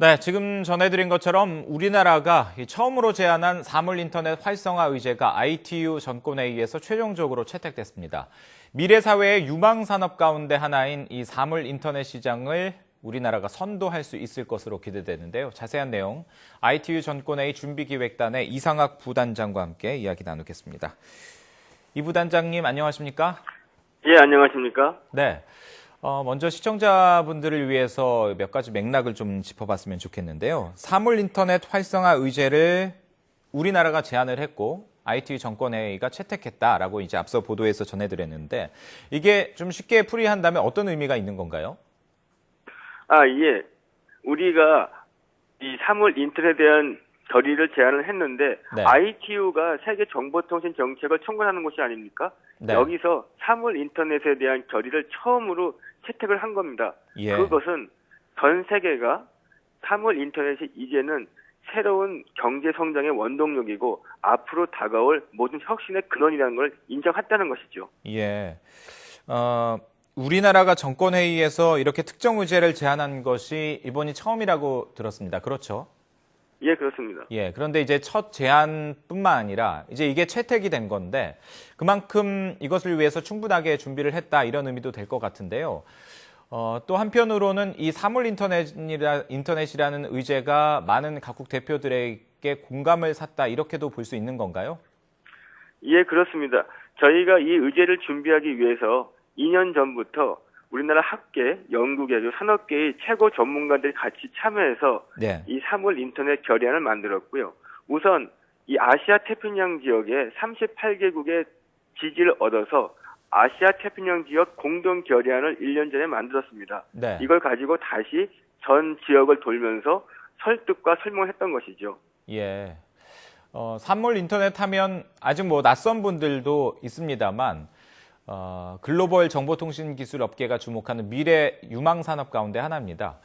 네, 지금 전해드린 것처럼 우리나라가 처음으로 제안한 사물 인터넷 활성화 의제가 ITU 전권회의에서 최종적으로 채택됐습니다. 미래 사회의 유망 산업 가운데 하나인 이 사물 인터넷 시장을 우리나라가 선도할 수 있을 것으로 기대되는데요. 자세한 내용 ITU 전권회의 준비기획단의 이상학 부단장과 함께 이야기 나누겠습니다. 이 부단장님 안녕하십니까? 예, 안녕하십니까? 네. 어, 먼저 시청자분들을 위해서 몇 가지 맥락을 좀 짚어봤으면 좋겠는데요. 사물 인터넷 활성화 의제를 우리나라가 제안을 했고 ITU 정권회의가 채택했다라고 이제 앞서 보도에서 전해드렸는데 이게 좀 쉽게 풀이한다면 어떤 의미가 있는 건가요? 아, 예. 우리가 이 사물 인터넷에 대한 결의를 제안을 했는데 네. ITU가 세계 정보통신 정책을 총괄하는 곳이 아닙니까? 네. 여기서 사물 인터넷에 대한 결의를 처음으로 채택을 한 겁니다. 예. 그것은 전 세계가 사물 인터넷이 이제는 새로운 경제 성장의 원동력이고 앞으로 다가올 모든 혁신의 근원이라는 걸 인정했다는 것이죠. 예. 어, 우리나라가 정권 회의에서 이렇게 특정 의제를 제안한 것이 이번이 처음이라고 들었습니다. 그렇죠? 예, 그렇습니다. 예, 그런데 이제 첫 제안뿐만 아니라 이제 이게 채택이 된 건데 그만큼 이것을 위해서 충분하게 준비를 했다 이런 의미도 될 것 같은데요. 어, 또 한편으로는 이 사물 인터넷이라, 인터넷이라는 의제가 많은 각국 대표들에게 공감을 샀다 이렇게도 볼 수 있는 건가요? 예, 그렇습니다. 저희가 이 의제를 준비하기 위해서 2년 전부터 우리나라 학계, 연구계, 산업계의 최고 전문가들이 같이 참여해서 네. 이 사물 인터넷 결의안을 만들었고요. 우선 이 아시아 태평양 지역의 38개국의 지지를 얻어서 아시아 태평양 지역 공동 결의안을 1년 전에 만들었습니다. 네. 이걸 가지고 다시 전 지역을 돌면서 설득과 설명을 했던 것이죠. 예. 어, 산물 인터넷 하면 아직 뭐 낯선 분들도 있습니다만 어, 글로벌 정보통신 기술 업계가 주목하는 미래 유망 산업 가운데 하나입니다.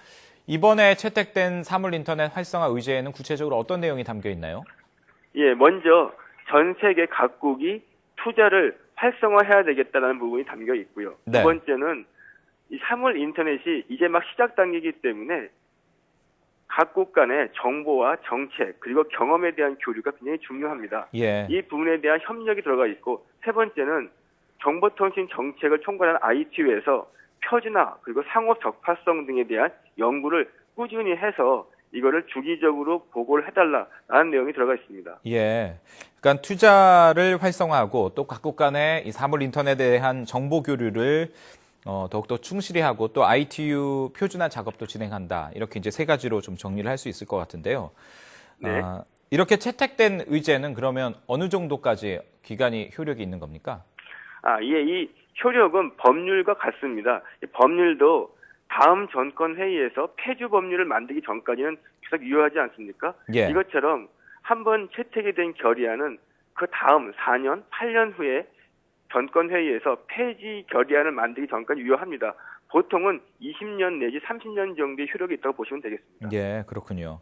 이번에 채택된 사물 인터넷 활성화 의제에는 구체적으로 어떤 내용이 담겨 있나요? 예, 먼저 전 세계 각국이 투자를 활성화해야 되겠다는 부분이 담겨 있고요. 네. 두 번째는 이 사물 인터넷이 이제 막 시작 단계이기 때문에 각국 간의 정보와 정책 그리고 경험에 대한 교류가 굉장히 중요합니다. 예. 이 부분에 대한 협력이 들어가 있고 세 번째는 정보통신 정책을 총괄하는 ITU에서 표준화 그리고 상업 적합성 등에 대한 연구를 꾸준히 해서 이거를 주기적으로 보고를 해달라라는 내용이 들어가 있습니다. 예. 그러니까 투자를 활성화하고 또 각국 간의 이 사물 인터넷에 대한 정보 교류를 어, 더욱더 충실히 하고 또 ITU 표준화 작업도 진행한다. 이렇게 이제 세 가지로 좀 정리를 할 수 있을 것 같은데요. 네. 아, 이렇게 채택된 의제는 그러면 어느 정도까지 기간이 효력이 있는 겁니까? 아, 예, 이 효력은 법률과 같습니다. 이 법률도 다음 정권 회의에서 폐주 법률을 만들기 전까지는 계속 유효하지 않습니까? 예. 이것처럼 한 번 채택이 된 결의안은 그 다음 4년, 8년 후에 전권 회의에서 폐지 결의안을 만들기 전까지 유효합니다. 보통은 20년 내지 30년 정도의 효력이 있다고 보시면 되겠습니다. 예, 그렇군요.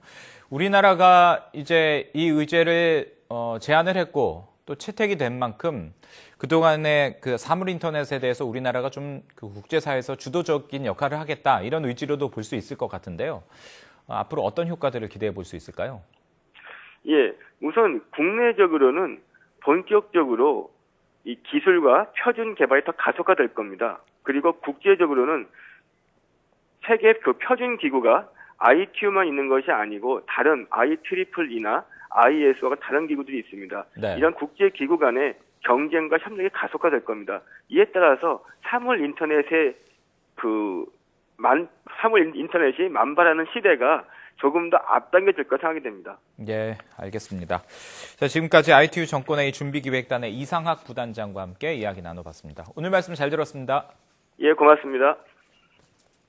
우리나라가 이제 이 의제를 어, 제안을 했고 또 채택이 된 만큼 그동안의 그 사물 인터넷에 대해서 우리나라가 좀 그 국제사회에서 주도적인 역할을 하겠다 이런 의지로도 볼 수 있을 것 같은데요. 어, 앞으로 어떤 효과들을 기대해 볼 수 있을까요? 예, 우선 국내적으로는 본격적으로 이 기술과 표준 개발이 더 가속화될 겁니다. 그리고 국제적으로는 세계 그 표준 기구가 ITU만 있는 것이 아니고 다른 IEEE나 ISO가 다른 기구들이 있습니다. 네. 이런 국제 기구 간의 경쟁과 협력이 가속화될 겁니다. 이에 따라서 사물 인터넷의 그 만, 사물 인터넷이 만발하는 시대가 조금 더 앞당겨질 것 생각이 됩니다. 예, 알겠습니다. 자, 지금까지 ITU 정권회의 준비기획단의 이상학 부단장과 함께 이야기 나눠봤습니다. 오늘 말씀 잘 들었습니다. 예, 고맙습니다.